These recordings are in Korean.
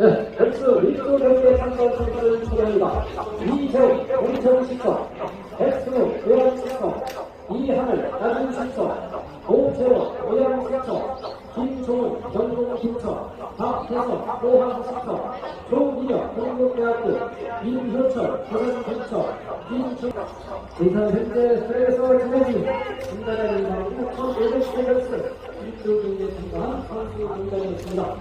네, 헬스 리조 경기에 참가한 선수를 소개합니다. 이세웅, 공천시서, 백승우, 고양시서, 이하늘, 낮은시서, 오재원, 고양시서, 김종훈, 경동시서, 박혜석, 포항시서, 조민혁, 경북대학교, 임효철, 부산시서, 김중 인천 현재 스트레스 진행 중 김다장이 나오고 1500대 헬스 리조 경기에 참가한 선수 명단이었습니다.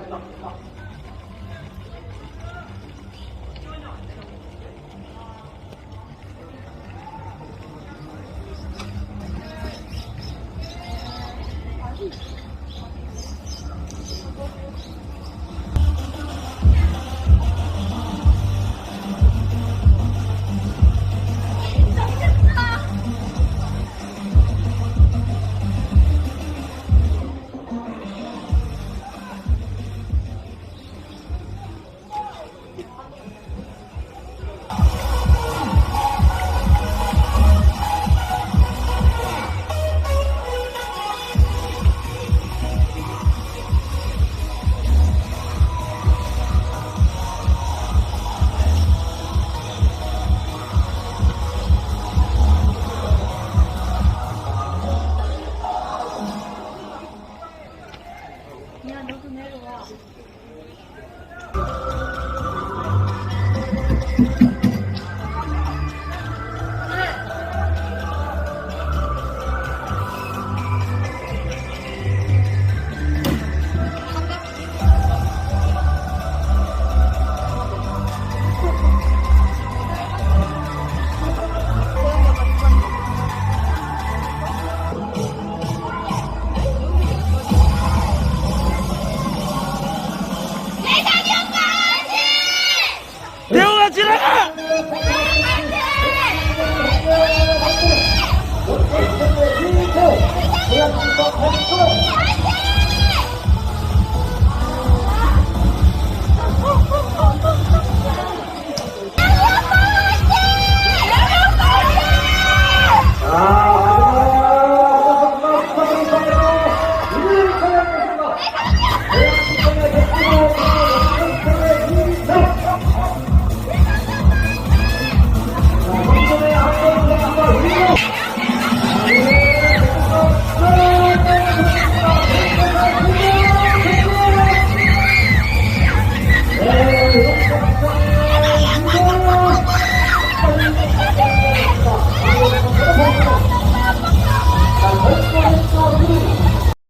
Thank you. 丢了起来！